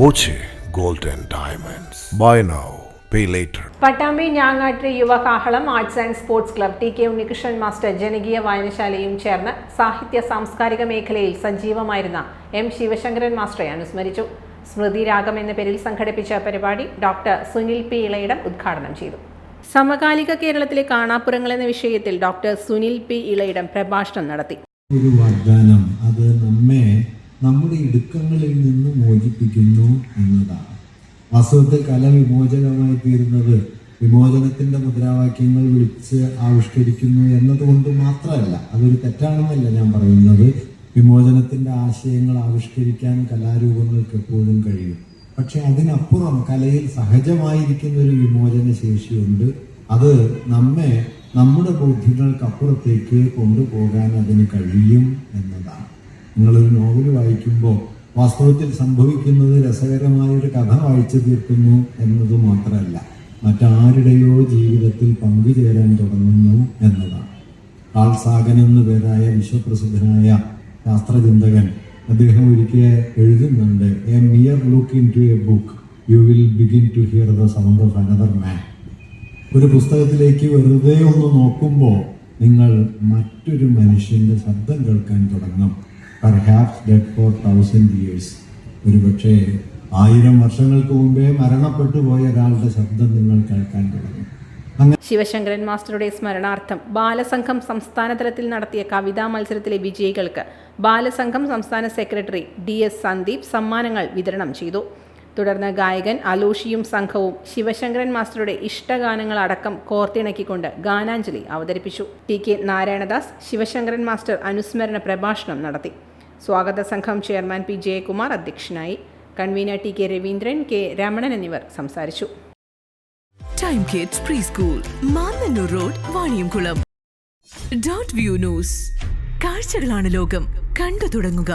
Boche gold and diamonds buy now pay later Pattambi ഞാങ്ങാട്ട് Yuvakahalam arts and sports club T K Unnikrishnan master ജനകീയ വായനശാലയും ചേർന്ന് സാഹിത്യ സാംസ്കാരിക മേഖലയിൽ സജീവമായിരുന്ന എം ശിവശങ്കരൻ മാസ്റ്ററെ അനുസ്മരിച്ചു. സ്മൃതി രാഗം എന്ന പേരിൽ സംഘടിപ്പിച്ച പരിപാടി ഡോക്ടർ സുനിൽ പി. ഇളയിടം ഉദ്ഘാടനം ചെയ്തു. സമകാലിക കേരളത്തിലെ കാണാപ്പുറങ്ങൾ എന്ന വിഷയത്തിൽ ഡോക്ടർ സുനിൽ പി. ഇളയിടം പ്രഭാഷണം നടത്തി. ഒരു വാഗ്ദാനം. അത് നമ്മെ നമ്മുടെ ഇടുക്കങ്ങളിൽ നിന്ന് മോചിപ്പിക്കുന്നു എന്നതാണ്. വാസ്തവത്തിൽ കല വിമോചനമായി തീരുന്നത് വിമോചനത്തിന്റെ മുദ്രാവാക്യങ്ങൾ വിളിച്ച് ആവിഷ്കരിക്കുന്നു എന്നതുകൊണ്ട് മാത്രമല്ല അതൊരു തെറ്റാണെന്നല്ല ഞാൻ പറയുന്നത്. വിമോചനത്തിന്റെ ആശയങ്ങൾ ആവിഷ്കരിക്കാൻ കലാരൂപങ്ങൾക്ക് എപ്പോഴും കഴിയും. പക്ഷെ അതിനപ്പുറം കലയിൽ സഹജമായിരിക്കുന്ന ഒരു വിമോചന ശേഷിയുണ്ട് അത് നമ്മെ നമ്മുടെ ബോധ്യങ്ങൾക്കപ്പുറത്തേക്ക് കൊണ്ടുപോകാൻ അതിന് കഴിയും എന്നതാണ്. നിങ്ങളൊരു നോവൽ വായിക്കുമ്പോൾ വാസ്തവത്തിൽ സംഭവിക്കുന്നത് രസകരമായ ഒരു കഥ വായിച്ചു തീർക്കുന്നു എന്നത് മാത്രമല്ല മറ്റാരുടെയോ ജീവിതത്തിൽ പങ്കുചേരാൻ തുടങ്ങുന്നു എന്നതാണ്. കാൾ സാഗൻ എന്ന പേരായ വിശ്വപ്രസിദ്ധനായ ശാസ്ത്രചിന്തകൻ അദ്ദേഹം ഒരിക്കൽ എഴുതുന്നുണ്ട് a mere look into a book you will begin to hear the sound of another man ഒരു പുസ്തകത്തിലേക്ക് വെറുതെ ഒന്ന് നോക്കുമ്പോൾ നിങ്ങൾ മറ്റൊരു മനുഷ്യന്റെ ശബ്ദം കേൾക്കാൻ തുടങ്ങും. Perhaps dead for thousand years ഒരുപക്ഷെ ആയിരം വർഷങ്ങൾക്ക് മുമ്പേ മരണപ്പെട്ടു പോയ ഒരാളുടെ ശബ്ദം നിങ്ങൾ കേൾക്കാൻ തുടങ്ങി. ശിവശങ്കരൻ മാസ്റ്ററുടെ സ്മരണാർത്ഥം ബാലസംഘം സംസ്ഥാന തലത്തിൽ നടത്തിയ കവിതാ മത്സരത്തിലെ വിജയികൾക്ക് ബാലസംഘം സംസ്ഥാന സെക്രട്ടറി ഡി എസ് സന്ദീപ് സമ്മാനങ്ങൾ വിതരണം ചെയ്തു. തുടർന്ന് ഗായകൻ അലൂഷിയും സംഘവും ശിവശങ്കരൻ മാസ്റ്ററുടെ ഇഷ്ടഗാനങ്ങൾ അടക്കം കോർത്തിണക്കിക്കൊണ്ട് ഗാനാഞ്ജലി അവതരിപ്പിച്ചു. T K Narayanadas Sivasankaran master അനുസ്മരണ പ്രഭാഷണം നടത്തി. സ്വാഗത സംഘം ചെയർമാൻ പി ജയകുമാർ അധ്യക്ഷനായി. Convener T K Raveendran K Ramanan എന്നിവർ സംസാരിച്ചു. Time kids pre school Mannanur road Vaniyamkulam dot view news കാഴ്ചകളാണ് ലോകം. കണ്ടു തുടങ്ങുക.